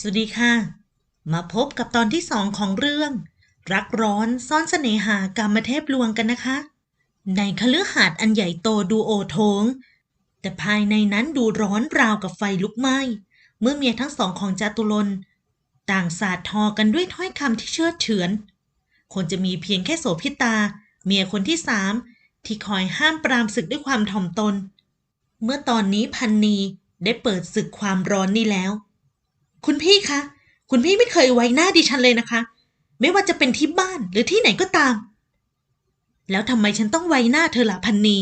สวัสดีค่ะ มาพบกับตอนที่สองของเรื่อง รักร้อนซ่อนเสน่หากามเทพลวงกันนะคะ ในคฤหาสน์อันใหญ่โตดูโอโถง แต่ภายในนั้นดูร้อนราวกับไฟลุกไหม้ เมื่อเมียทั้งสองของจตุรนต่างสาดทอกันด้วยถ้อยคำที่เชื่อดเฉือน คนจะมีเพียงแค่โสพิตา เมียคนที่สามที่คอยห้ามปรามศึกด้วยความถ่อมตน เมื่อตอนนี้พันนีได้เปิดศึกความร้อนนี้แล้ว คุณพี่คะ คุณพี่ไม่เคยไว้หน้าดิฉันเลยนะคะ ไม่ว่าจะเป็นที่บ้านหรือที่ไหนก็ตาม แล้วทำไมฉันต้องไว้หน้าเธอละพันนี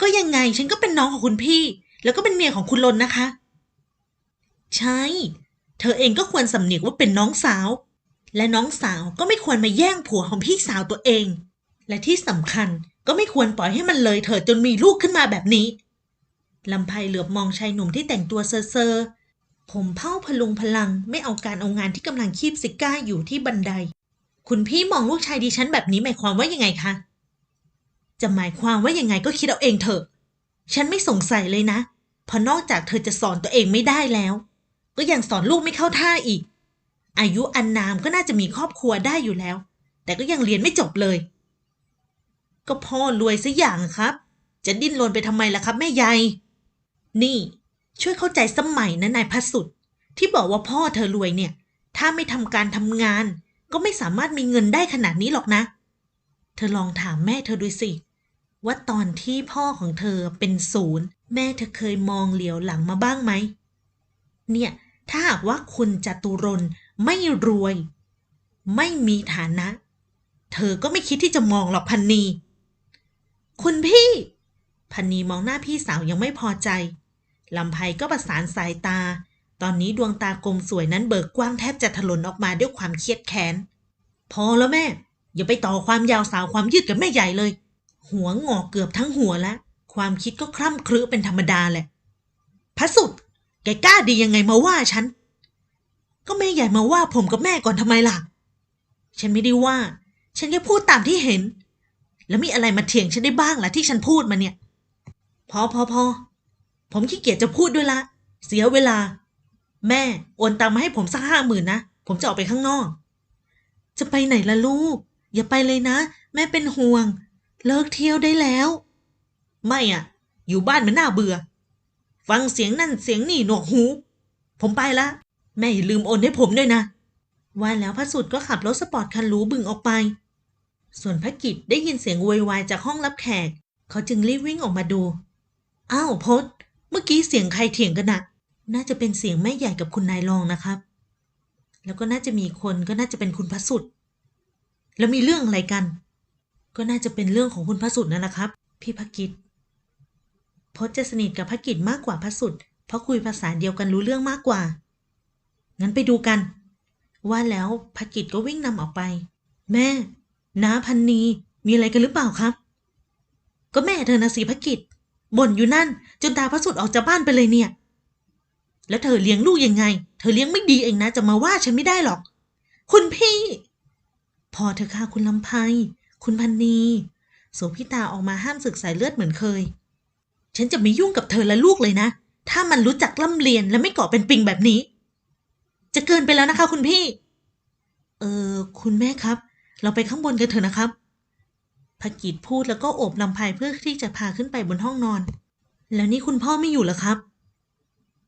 ก็ยังไงฉันก็เป็นน้องของคุณพี่ แล้วก็เป็นเมียของคุณลนนะคะ ใช่ เธอเองก็ควรสำเนียกว่าเป็นน้องสาว และน้องสาวก็ไม่ควรมาแย่งผัวของพี่สาวตัวเอง และที่สำคัญก็ไม่ควรปล่อยให้มันเลยเถิดจนมีลูกขึ้นมาแบบนี้ลำไพเหลือบมองชายหนุ่มที่แต่งตัวเซอร์เซอร์ ผมเผ้าพลุงพลังไม่เอาการเอางานที่กำลังคีบซิก้าอยู่ที่บันได คุณพี่มองลูกชายดิฉันแบบนี้หมายความว่ายังไงคะ จะหมายความว่ายังไงก็คิดเอาเองเถอะ ฉันไม่สงสัยเลยนะ เพราะนอกจากเธอจะสอนตัวเองไม่ได้แล้ว ก็ยังสอนลูกไม่เข้าท่าอีก อายุอันนามก็น่าจะมีครอบครัวได้อยู่แล้ว แต่ก็ยังเรียนไม่จบเลย ก็พ่อรวยซะอย่างครับ จะดิ้นรนไปทำไมล่ะครับแม่ยายนี่ ช่วยเข้าใจสมัยนะนายพัสุดที่บอกว่าพ่อเธอรวยเนี่ย ถ้าไม่ทำการทำงาน ก็ไม่สามารถมีเงินได้ขนาดนี้หรอกนะ เธอลองถามแม่เธอดูสิ ว่าตอนที่พ่อของเธอเป็นศูนย์ แม่เธอเคยมองเหลียวหลังมาบ้างไหม เนี่ย ถ้าหากว่าคุณจตุรนไม่รวย ไม่มีฐานะ เธอก็ไม่คิดที่จะมองหรอกพันนี คุณพี่ พันนีมองหน้าพี่สาวยังไม่พอใจ ลำไพก็ประสานสายตา ตอนนี้ดวงตากลมสวยนั้นเบิกกว้างแทบจะถลนออกมาด้วยความเครียดแค้น พอแล้วแม่ อย่าไปต่อความยาวสาวความยืดกับแม่ใหญ่เลย หัวงอกเกือบทั้งหัวแล้ว ความคิดก็คล่ำครึเป็นธรรมดาแหละพระสุด แกกล้าดียังไงมาว่าฉัน ก็แม่ใหญ่มาว่าผมกับแม่ก่อนทำไมล่ะ ฉันไม่ได้ว่า ฉันแค่พูดตามที่เห็น แล้วมีอะไรมาเถียงฉันได้บ้างล่ะที่ฉันพูดมาเนี่ย พอพอพอ ผมขี้เกียจจะพูดด้วยละ เสียเวลา แม่โอนตังมาให้ผมสักห้าหมื่นนะ ผมจะออกไปข้างนอก จะไปไหนล่ะลูก อย่าไปเลยนะ แม่เป็นห่วง เลิกเที่ยวได้แล้ว ไม่อะ อยู่บ้านมันน่าเบื่อ ฟังเสียงนั่นเสียงนี่หนวกหู ผมไปละ แม่อย่าลืมโอนให้ผมด้วยนะว่าแล้วพระสุดก็ขับรถสปอร์ตคันหรูบึงออกไป ส่วนพระกิจได้ยินเสียงโวยวายจากห้องรับแขก เขาจึงรีบวิ่งออกมาดู อ้าวพศ เมื่อกี้เสียงใครเถียงกันนะน่าจะเป็นเสียงแม่ใหญ่กับคุณนายรองนะครับ แล้วก็น่าจะมีคนก็น่าจะเป็นคุณพระสุด แล้วมีเรื่องอะไรกัน ก็น่าจะเป็นเรื่องของคุณพระสุดนั่นแหละครับ พี่พกิจพศจะสนิทกับพกิจมากกว่าพระสุด เพราะคุยภาษาเดียวกันรู้เรื่องมากกว่า งั้นไปดูกัน ว่าแล้วพกิจก็วิ่งนำออกไป แม่น้าพันนีมีอะไรกันหรือเปล่าครับ ก็แม่เธอนะสิพกิจ บ่นอยู่นั่น จนตาพระสุดออกจากบ้านไปเลยเนี่ย แล้วเธอเลี้ยงลูกยังไง เธอเลี้ยงไม่ดีเองนะจะมาว่าฉันไม่ได้หรอก คุณพี่ พอเธอค่ะคุณลำไพคุณพันนีโสพิตาออกมาห้ามศึกสายเลือดเหมือนเคย ฉันจะไม่ยุ่งกับเธอและลูกเลยนะ ถ้ามันรู้จักล่ำเรียนและไม่เกาะเป็นปิงแบบนี้ จะเกินไปแล้วนะคะ คุณพี่ เออคุณแม่ครับ เราไปข้างบนกันเถอะนะครับ ภกิจพูดแล้วก็โอบลำไพเพื่อที่จะพาขึ้นไปบนห้องนอน แล้วนี่คุณพ่อไม่อยู่หรอครับ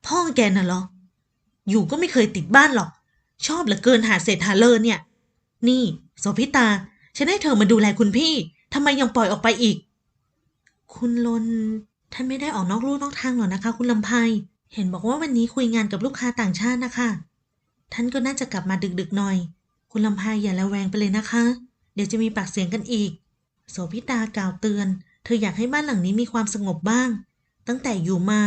พ่อแกน่ะเหรอ อยู่ก็ไม่เคยติดบ้านหรอก ชอบเหลือเกินหาเศษหาเลอเนี่ย นี่โสพิตา ฉันให้เธอมาดูแลคุณพี่ทำไมยังปล่อยออกไปอีก คุณลนท่านไม่ได้ออกนอกลู่นอกทางหรอกนะคะ คุณลำไพเห็นบอกว่าวันนี้คุยงานกับลูกค้าต่างชาตินะคะ ท่านก็น่าจะกลับมาดึกๆหน่อย คุณลำไพอย่าระแวงไปเลยนะคะ เดี๋ยวจะมีปากเสียงกันอีก โสพิตากล่าวเตือน เธออยากให้บ้านหลังนี้มีความสงบบ้าง ตั้งแต่อยู่มา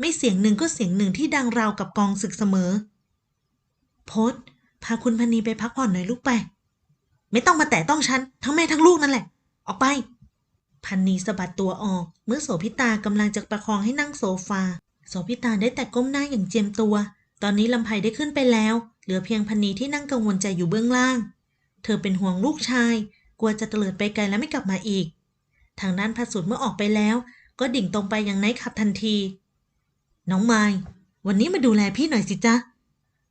ไม่เสียงหนึ่งก็เสียงหนึ่งที่ดังราวกับกองศึกเสมอ พศพาคุณพนีไปพักผ่อนหน่อยลูกไป ไม่ต้องมาแตะต้องฉัน ทั้งแม่ทั้งลูกนั่นแหละ ออกไป พันนีสะบัดตัวออก เมื่อโสพิตากำลังจะประคองให้นั่งโซฟา โสพิตาได้แต่ก้มหน้าอย่างเจียมตัว ตอนนี้ลำไพได้ขึ้นไปแล้ว เหลือเพียงพันนีที่นั่งกังวลใจอยู่เบื้องล่าง เธอเป็นห่วงลูกชาย กลัวจะเตลิดไปไกลแล้วไม่กลับมาอีก ทางด้านพัสุดเมื่อออกไปแล้ว ก็ดิ่งตรงไปยังไนท์ขับทันที น้องไม้วันนี้มาดูแลพี่หน่อยสิจ๊ะ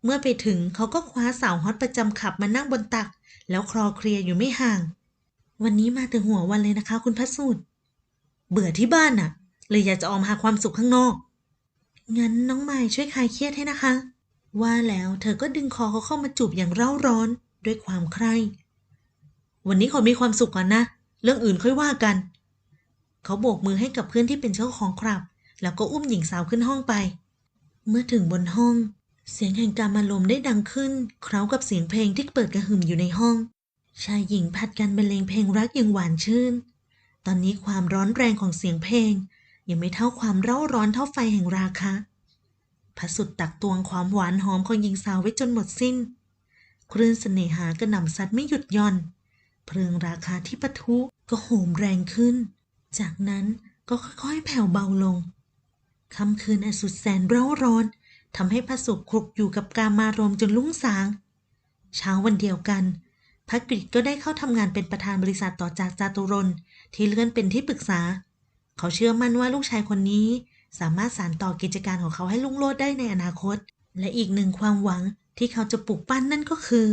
เมื่อไปถึงเขาก็คว้าสาวฮอตประจำขับมานั่งบนตัก แล้วคลอเคลียอยู่ไม่ห่าง วันนี้มาแต่หัววันเลยนะคะ คุณพัสดุเบื่อที่บ้านน่ะ เลยอยากจะออกมหาความสุขข้างนอก งั้นน้องไม้ช่วยคลายเครียดให้นะคะ ว่าแล้วเธอก็ดึงคอเขาเข้ามาจูบอย่างเร่าร้อนด้วยความใคร่ วันนี้ขอมีความสุขก่อนนะ เรื่องอื่นค่อยว่ากัน เขาโบกมือให้กับเพื่อนที่เป็นเจ้าของคลับ แล้วก็อุ้มหญิงสาวขึ้นห้องไป เมื่อถึงบนห้อง เสียงแห่งการมาลมได้ดังขึ้น เคล้ากับเสียงเพลงที่เปิดกระหึ่มอยู่ในห้อง ชายหญิงผัดกันบรรเลงเพลงรักอย่างหวานชื่น ตอนนี้ความร้อนแรงของเสียงเพลง ยังไม่เท่าความเร่าร้อนเท่าไฟแห่งราคะพระสุดตักตวงความหวานหอมของหญิงสาวไว้จนหมดสิ้น คลื่นเสน่หากระหน่ำซัดไม่หยุดย่อน เพลิงราคาที่ปะทุก็โหมแรงขึ้น จากนั้นก็ค่อยๆแผ่วเบาลงค่ำคืนอันสุดแสนเร่าร้อนทำให้พระสุขคลุกอยู่กับการมารมจนลุ่งสาง เช้าวันเดียวกันพระกฤษก็ได้เข้าทำงานเป็นประธานบริษัทต่อจากจาตุรนที่เลื่อนเป็นที่ปรึกษา เขาเชื่อมั่นว่าลูกชายคนนี้ สามารถสานต่อกิจการของเขาให้ลุ่งโลดได้ในอนาคต และอีกหนึ่งความหวังที่เขาจะปลูกปั้นนั่นก็คือ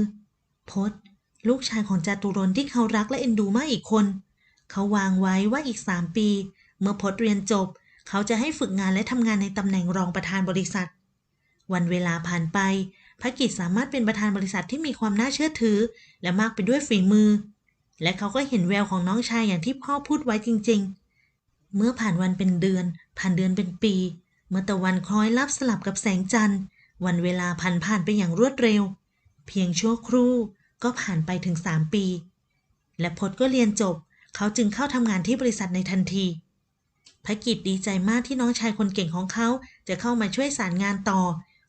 พศ ลูกชายของจาตุรนที่เขารักและเอ็นดูมากอีกคน เขาวางไว้ว่าอีกสามปี เมื่อพศเรียนจบ เขาจะให้ฝึกงานและทำงานในตำแหน่งรองประธานบริษัท วันเวลาผ่านไปพระกิจสามารถเป็นประธานบริษัทที่มีความน่าเชื่อถือ และมากไปด้วยฝีมือ และเขาก็เห็นแววของน้องชายอย่างที่พ่อพูดไว้จริง ๆ เมื่อผ่านวันเป็นเดือน ผ่านเดือนเป็นปี เมื่อตะวันคล้อยลับสลับกับแสงจันทร์ วันเวลาผ่านผ่านไปอย่างรวดเร็ว เพียงชั่วครู่ ก็ผ่านไปถึงสามปี และพจน์ก็เรียนจบ เขาจึงเข้าทำงานที่บริษัทในทันทีพระกิจดีใจมากที่น้องชายคนเก่งของเขา จะเข้ามาช่วยสารงานต่อ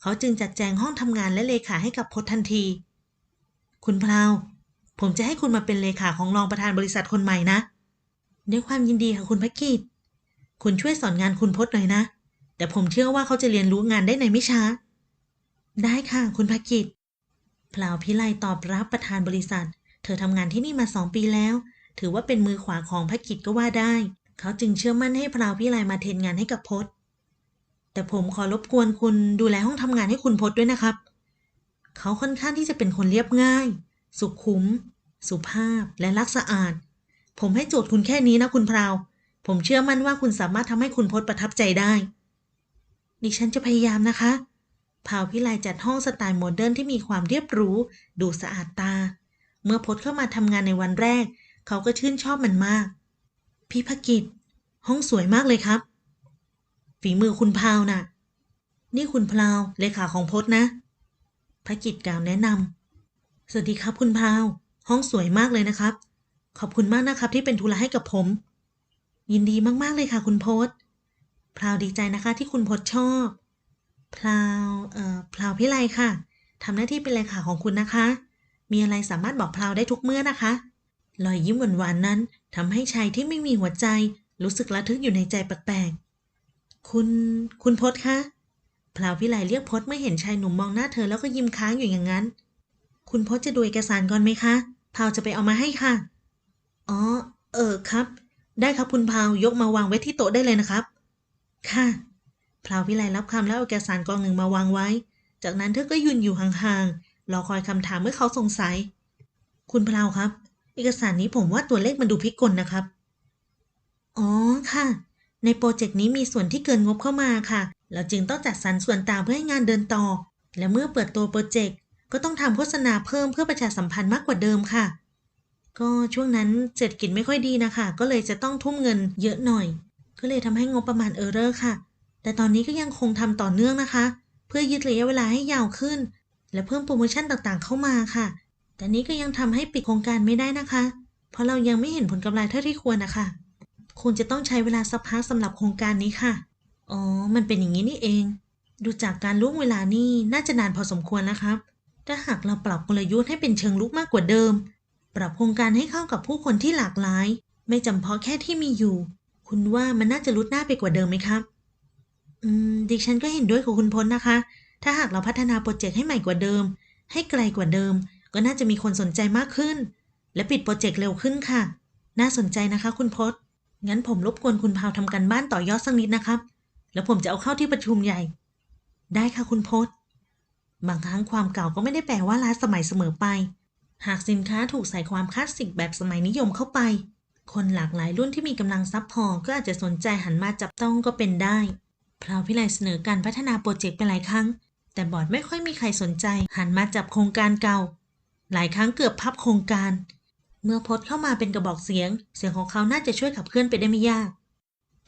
เขาจึงจัดแจงห้องทำงานและเลขาให้กับพจน์ทันที คุณพราว ผมจะให้คุณมาเป็นเลขาของรองประธานบริษัทคนใหม่นะด้วยความยินดีค่ะคุณพระกิจ คุณช่วยสอนงานคุณพจน์หน่อยนะ แต่ผมเชื่อว่าเขาจะเรียนรู้งานได้ในไม่ช้า ได้ค่ะ คุณพระกิจ พลาวพิไลตอบรับประธานบริษัท เธอทำงานที่นี่มาสองปีแล้ว ถือว่าเป็นมือขวาของพระกิจก็ว่าได้ เขาจึงเชื่อมั่นให้พลาวพิไลมาเทรนงานให้กับพจน์แต่ผมขอรบกวนคุณดูแลห้องทำงานให้คุณพจน์ด้วยนะครับ เขาค่อนข้างที่จะเป็นคนเรียบง่าย สุขุม สุภาพและรักสะอาด ผมให้โจทย์คุณแค่นี้นะคุณพราว ผมเชื่อมั่นว่าคุณสามารถทำให้คุณพจน์ประทับใจได้ ดิฉันจะพยายามนะคะ พาวพิไลจัดห้องสไตล์โมเดิร์นที่มีความเรียบหรูดูสะอาดตา เมื่อพจน์เข้ามาทำงานในวันแรก เขาก็ชื่นชอบมันมาก พี่ภกิจ ห้องสวยมากเลยครับ ฝีมือคุณพาวน่ะ นี่คุณพาวเลขาของพจน์นะภกิจกล่าวแนะนำสวัสดีครับคุณพาว ห้องสวยมากเลยนะครับ ขอบคุณมากนะครับที่เป็นธุระให้กับผม ยินดีมากๆเลยค่ะ คุณพจน์พราวดีใจนะคะที่คุณพจน์ชอบ พลาวเอ่อพลาวพิไลค่ะทำหน้าที่เป็นเลขาของคุณนะคะ มีอะไรสามารถบอกพลาวได้ทุกเมื่อนะคะรอยยิ้มหวานๆนั้นทำให้ชายที่ไม่มีหัวใจ รู้สึกระทึกอยู่ในใจแปลกๆ คุณ คุณพจน์คะพลาวพิไลเรียกพจน์เมื่อเห็นชายหนุ่มมองหน้าเธอแล้วก็ยิ้มค้างอยู่อย่างนั้น คุณพจน์จะดูเอกสารก่อนไหมคะพาวจะไปเอามาให้ค่ะ อ๋อ เออครับ ได้ครับคุณพาวยกมาวางไว้ที่โต๊ะได้เลยนะครับ ค่ะ พลาวพิไลรับคำแล้วเอาเอกสารกองหนึ่งมาวางไว้ จากนั้นเธอก็ยืนอยู่ห่างๆ รอคอยคำถามเมื่อเขาสงสัย คุณพลาวครับ เอกสารนี้ผมว่าตัวเลขมันดูพิกลนะครับ อ๋อค่ะ ในโปรเจกต์นี้มีส่วนที่เกินงบเข้ามาค่ะ เราจึงต้องจัดสรรส่วนต่างเพื่อให้งานเดินต่อ และเมื่อเปิดตัวโปรเจกต์ก็ต้องทำโฆษณาเพิ่มเพื่อประชาสัมพันธ์มากกว่าเดิมค่ะ ก็ช่วงนั้นเศรษฐกิจไม่ค่อยดีนะคะ ก็เลยจะต้องทุ่มเงินเยอะหน่อย ก็เลยทำให้งบประมาณเออร์เรอร์ค่ะ แต่ตอนนี้ก็ยังคงทำต่อเนื่องนะคะ เพื่อยืดระยะเวลาให้ยาวขึ้น และเพิ่มโปรโมชั่นต่างๆเข้ามาค่ะ แต่นี้ก็ยังทำให้ปิดโครงการไม่ได้นะคะ เพราะเรายังไม่เห็นผลกำไรเท่าที่ควรนะคะคงจะต้องใช้เวลาสักพักสำหรับโครงการนี้ค่ะ อ๋อ มันเป็นอย่างนี้นี่เอง ดูจากการล่วงเวลานี่น่าจะนานพอสมควรนะครับ ถ้าหากเราปรับกลยุทธ์ให้เป็นเชิงลุกมากกว่าเดิม ปรับโครงการให้เข้ากับผู้คนที่หลากหลาย ไม่จำเพาะแค่ที่มีอยู่ คุณว่ามันน่าจะลุดหน้าไปกว่าเดิมไหมครับ อืมดิฉันก็เห็นด้วยกับคุณพลนะคะ ถ้าหากเราพัฒนาโปรเจกต์ให้ใหม่กว่าเดิม ให้ไกลกว่าเดิม ก็น่าจะมีคนสนใจมากขึ้น และปิดโปรเจกต์เร็วขึ้นค่ะ น่าสนใจนะคะ คุณพศงั้นผมรบกวนคุณพาวทำการบ้านต่อยอดสักนิดนะครับ แล้วผมจะเอาเข้าที่ประชุมใหญ่ ได้ค่ะคุณพศบางครั้งความเก่าก็ไม่ได้แปลว่าล้าสมัยเสมอไป หากสินค้าถูกใส่ความคลาสสิกแบบสมัยนิยมเข้าไป คนหลากหลายรุ่นที่มีกำลังทรัพย์พอก็อาจจะสนใจหันมาจับต้องก็เป็นได้ พราวพิไลเสนอการพัฒนาโปรเจกต์ไปหลายครั้ง แต่บอร์ดไม่ค่อยมีใครสนใจ หันมาจับโครงการเก่า หลายครั้งเกือบพับโครงการ เมื่อพดเข้ามาเป็นกระบอกเสียง เสียงของเขาน่าจะช่วยขับเคลื่อนไปได้ไม่ยาก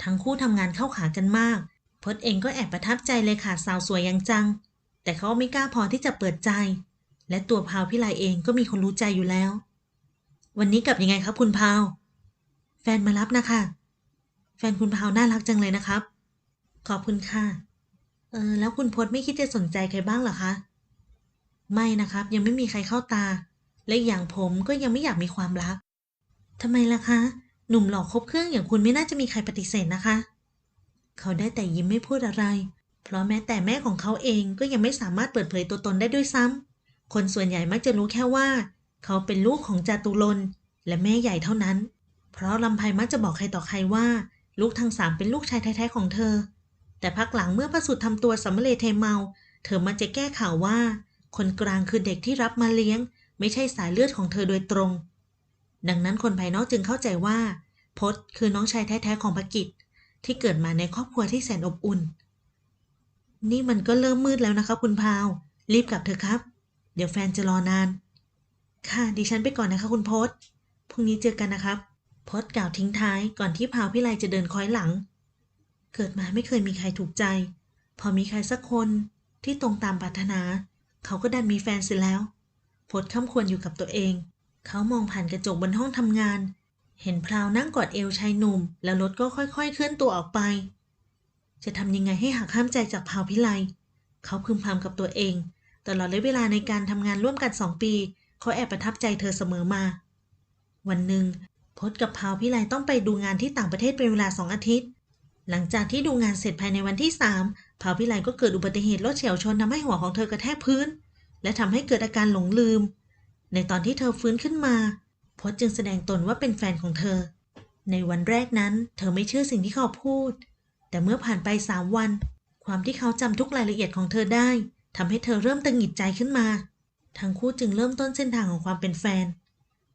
ทั้งคู่ทำงานเข้าขากันมากพดเองก็แอบประทับใจเลยค่ะสาวสวยอยังจัง แต่เขาไม่กล้าพอที่จะเปิดใจ และตัวพาวพิไลเองก็มีคนรู้ใจอยู่แล้ว วันนี้กลับยังไงครับคุณพาว แฟนมารับนะคะ แฟนคุณพาวน่ารักจังเลยนะครับ ขอบคุณค่ะ เออแล้วคุณพศไม่คิดจะสนใจใครบ้างเหรอคะ ไม่นะครับ ยังไม่มีใครเข้าตา และอย่างผมก็ยังไม่อยากมีความรักทำไมล่ะคะ หนุ่มหล่อครบเครื่องอย่างคุณไม่น่าจะมีใครปฏิเสธนะคะ เขาได้แต่ยิ้มไม่พูดอะไร เพราะแม้แต่แม่ของเขาเองก็ยังไม่สามารถเปิดเผยตัวตนได้ด้วยซ้ำคนส่วนใหญ่มักจะรู้แค่ว่า เขาเป็นลูกของจาตุรนและแม่ใหญ่เท่านั้น เพราะลำไพมักจะบอกใครต่อใครว่า ลูกทั้งสามเป็นลูกชายแท้ๆของเธอ แต่พักหลังเมื่อพระสุดทำตัวสำเร็จเทเมา เธอมักจะแก้ข่าวว่า คนกลางคือเด็กที่รับมาเลี้ยง ไม่ใช่สายเลือดของเธอโดยตรง ดังนั้นคนภายนอกจึงเข้าใจว่าพศคือน้องชายแท้ๆของภกิจ ที่เกิดมาในครอบครัวที่แสนอบอุ่น นี่มันก็เริ่มมืดแล้วนะคะคุณพาว รีบกลับเถอะครับ เดี๋ยวแฟนจะรอนาน ค่ะดิฉันไปก่อนนะคะคุณพศพรุ่งนี้เจอกันนะครับพศกล่าวทิ้งท้ายก่อนที่พาวพิไลจะเดินคอยหลัง เกิดมาไม่เคยมีใครถูกใจ พอมีใครสักคนที่ตรงตามปรารถนา เขาก็ดันมีแฟนเสร็จแล้วพศข้ามควรอยู่กับตัวเอง เขามองผ่านกระจกบนห้องทำงาน เห็นพราวนั่งกอดเอวชายหนุ่ม แล้วรถก็ค่อยๆ เคลื่อนตัวออกไป จะทำยังไงให้หักห้ามใจจากพาวพิไลเขาพึมพำกับตัวเอง ตลอดระยะเวลาในการทำงานร่วมกันสองปี เขาแอบประทับใจเธอเสมอมา วันหนึ่งพศกับพาวพิไลต้องไปดูงานที่ต่างประเทศเป็นเวลาสองอาทิตย์ หลังจากที่ดูงานเสร็จภายในวันที่สามพาวพิไลก็เกิดอุบัติเหตุรถเฉียวชนทำให้หัวของเธอกระแทกพื้น และทำให้เกิดอาการหลงลืม ในตอนที่เธอฟื้นขึ้นมาพจจึงแสดงตนว่าเป็นแฟนของเธอ ในวันแรกนั้น เธอไม่เชื่อสิ่งที่เขาพูด แต่เมื่อผ่านไปสามวัน ความที่เขาจำทุกรายละเอียดของเธอได้ทำให้เธอเริ่มตังหงิดใจขึ้นมา ทั้งคู่จึงเริ่มต้นเส้นทางของความเป็นแฟน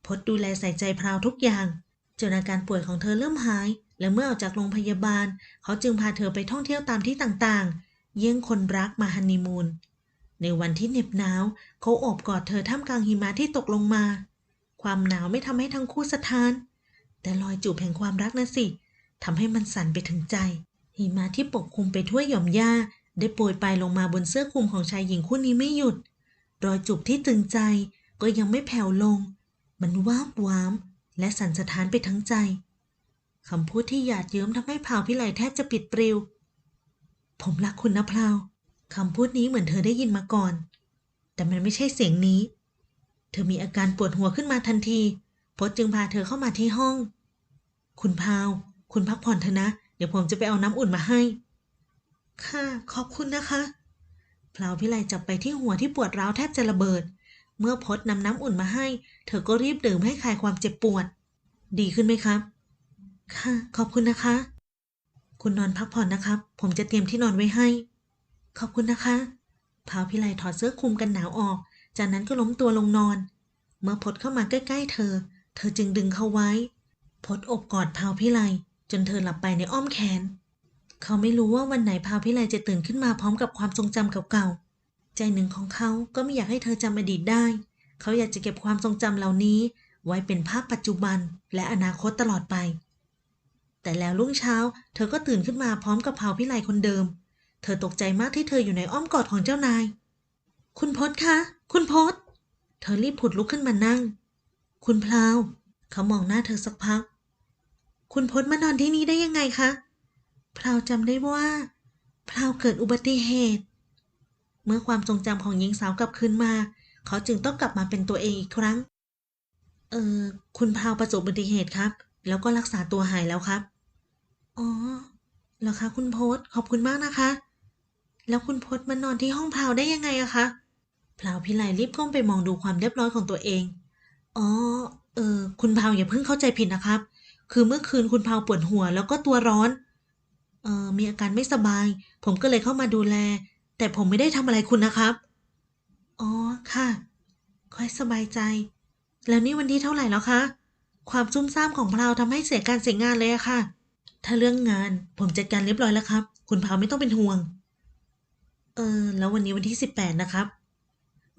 พจดูแลใส่ใจพราวทุกอย่างจนอาการป่วยของเธอเริ่มหาย และเมื่อออกจากโรงพยาบาล เขาจึงพาเธอไปท่องเที่ยวตามที่ต่างๆ เยี่ยงคนรักมาฮันนีมูน ในวันที่เหน็บหนาว เขาโอบกอดเธอท่ามกลางหิมะที่ตกลงมา ความหนาวไม่ทำให้ทั้งคู่สะท้าน แต่รอยจูบแห่งความรักนะสิทำให้มันสั่นไปถึงใจ หิมะที่ปกคลุมไปทั่วหย่อมหญ้า ได้โปรยปลายลงมาบนเสื้อคลุมของชายหญิงคู่นี้ไม่หยุด รอยจูบที่ตึงใจก็ยังไม่แผ่วลง มันวาบวาม และสั่นสะท้านไปทั้งใจ คำพูดที่หยาดเยิ้มทำให้พราวพิไลแทบจะปิดปลิว ผมรักคุณนะพราวคำพูดนี้เหมือนเธอได้ยินมาก่อน แต่มันไม่ใช่เสียงนี้ เธอมีอาการปวดหัวขึ้นมาทันทีพจจึงพาเธอเข้ามาที่ห้อง คุณพาว คุณพักผ่อนเถอะนะ เดี๋ยวผมจะไปเอาน้ำอุ่นมาให้ ค่ะ ขอบคุณนะคะพลาวพิไลจับไปที่หัวที่ปวดร้าวแทบจะระเบิด เมื่อพจนำน้ำอุ่นมาให้ เธอก็รีบดื่มให้คลายความเจ็บปวด ดีขึ้นไหมครับ ค่ะ ขอบคุณนะคะ คุณนอนพักผ่อนนะครับ ผมจะเตรียมที่นอนไว้ให้ ขอบคุณนะคะพาวพิไลถอดเสื้อคลุมกันหนาวออก จากนั้นก็ล้มตัวลงนอน เมื่อพดเข้ามาใกล้ ๆ เธอ เธอจึงดึงเขาไว้ พดอบกอดพาวพิไลจนเธอหลับไปในอ้อมแขน เขาไม่รู้ว่าวันไหนพาวพิไลจะตื่นขึ้นมาพร้อมกับความทรงจำเก่าๆ ใจหนึ่งของเขาก็ไม่อยากให้เธอจำอดีตได้ เขาอยากจะเก็บความทรงจำเหล่านี้ ไว้เป็นภาพปัจจุบันและอนาคตตลอดไป แต่แล้วรุ่งเช้า เธอก็ตื่นขึ้นมาพร้อมกับพาวพิไลคนเดิม เธอตกใจมากที่เธออยู่ในอ้อมกอดของเจ้านาย คุณพศคะ คุณพศเธอรีบผุดลุกขึ้นมานั่ง คุณพลาว เขามองหน้าเธอสักพัก คุณพศมานอนที่นี่ได้ยังไงคะพลาวจำได้ว่าพลาวเกิดอุบัติเหตุ เมื่อความทรงจำของหญิงสาวกลับคืนมา เขาจึงต้องกลับมาเป็นตัวเองอีกครั้ง เออ คุณพลาวประสบอุบัติเหตุครับ แล้วก็รักษาตัวหายแล้วครับ อ๋อเหรอคะคุณพศขอบคุณมากนะคะ แล้วคุณพศมานอนที่ห้องพลาวได้ยังไงอะคะพลาวพิไลรีบก้มไปมองดูความเรียบร้อยของตัวเอง อ๋อ เออ คุณพลาวอย่าเพิ่งเข้าใจผิดนะครับ คือเมื่อคืนคุณพลาวปวดหัวแล้วก็ตัวร้อน เออมีอาการไม่สบาย ผมก็เลยเข้ามาดูแล แต่ผมไม่ได้ทำอะไรคุณนะครับ อ๋อ ค่ะ ค่อยสบายใจ แล้วนี่วันที่เท่าไหร่แล้วคะ ความซุ่มซ่ามของพราวทำให้เสียการเสียงานเลยอะค่ะ ถ้าเรื่องงานผมจัดการเรียบร้อยแล้วครับ คุณพราวไม่ต้องเป็นห่วง เออ แล้ววันนี้วันที่สิบแปดนะครับ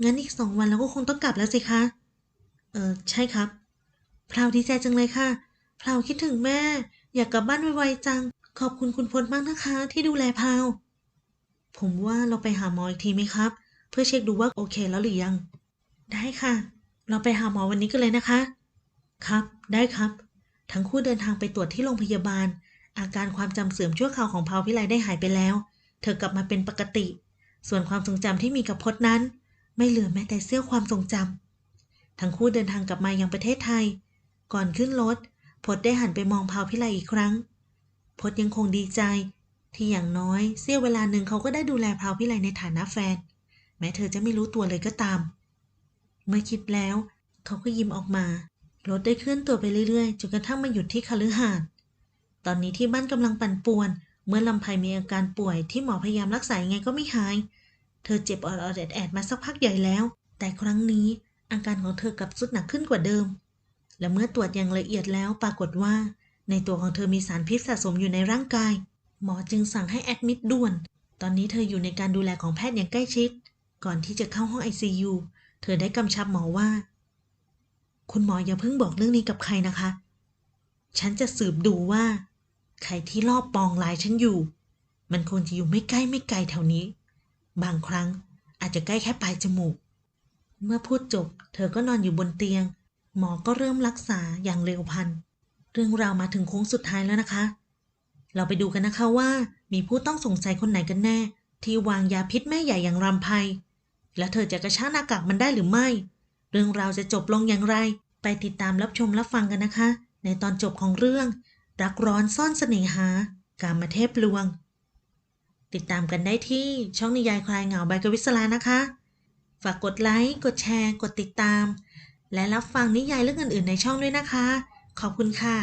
งั้นอีกสองวันเราก็คงต้องกลับแล้วสิคะ เออใช่ครับ พราวดีใจจังเลยค่ะ พราวคิดถึงแม่ อยากกลับบ้านไวๆจัง ขอบคุณคุณพลมากนะคะ ที่ดูแลพราว ผมว่าเราไปหาหมออีกทีไหมครับ เพื่อเช็คดูว่าโอเคแล้วหรือยัง ได้ค่ะ เราไปหาหมอวันนี้กันเลยนะคะ ครับ ได้ครับทั้งคู่เดินทางไปตรวจที่โรงพยาบาล อาการความจำเสื่อมชั่วคราวของพาวพิไลได้หายไปแล้ว เธอกลับมาเป็นปกติ ส่วนความทรงจำที่มีกับพจน์นั้น ไม่เหลือแม้แต่เสี้ยวความทรงจำทั้งคู่เดินทางกลับมายังประเทศไทย ก่อนขึ้นรถพจน์ได้หันไปมองพาวพิไลอีกครั้งพจน์ยังคงดีใจ ที่อย่างน้อยเสี้ยวเวลาหนึ่งเขาก็ได้ดูแลพาวพิไลในฐานะแฟน แม้เธอจะไม่รู้ตัวเลยก็ตาม เมื่อคิดแล้ว เขาก็ยิ้มออกมารถได้เคลื่อนตัวไปเรื่อยๆจนกระทั่งมาหยุดที่คฤหาสน์ ตอนนี้ที่บ้านกำลังปั่นป่วน เมื่อลำไพมีอาการป่วยที่หมอพยายามรักษายังไงก็ไม่หาย เธอเจ็บออดๆแอดๆมาสักพักใหญ่แล้ว แต่ครั้งนี้อาการของเธอกลับสุดหนักขึ้นกว่าเดิม และเมื่อตรวจอย่างละเอียดแล้วปรากฏว่า ในตัวของเธอมีสารพิษสะสมอยู่ในร่างกาย หมอจึงสั่งให้แอดมิดด่วน ตอนนี้เธออยู่ในการดูแลของแพทย์อย่างใกล้ชิด ก่อนที่จะเข้าห้อง ICU เธอได้กำชับหมอว่า คุณหมออย่าเพิ่งบอกเรื่องนี้กับใครนะคะ ฉันจะสืบดูว่า ใครที่รอบปองลายฉันอยู่ มันคงจะอยู่ไม่ใกล้ไม่ไกลแถวนี้ บางครั้งอาจจะใกล้แค่ปลายจมูก เมื่อพูดจบ เธอก็นอนอยู่บนเตียง หมอก็เริ่มรักษาอย่างเร็วพัน เรื่องราวมาถึงโค้งสุดท้ายแล้วนะคะ เราไปดูกันนะคะว่ามีผู้ต้องสงสัยคนไหนกันแน่ ที่วางยาพิษแม่ใหญ่อย่างรำไพและเธอจะกระชากหน้ากากมันได้หรือไม่ เรื่องราวจะจบลงอย่างไร ไปติดตามรับชมรับฟังกันนะคะ ในตอนจบของเรื่อง รักร้อนซ่อนเสน่หา กามเทพลวง ติดตามกันได้ที่ช่องนิยายคลายเหงาใบกวิศลานะคะ ฝากกดไลค์ กดแชร์ กดติดตาม และรับฟังนิยายเรื่องอื่นๆในช่องด้วยนะคะ ขอบคุณค่ะ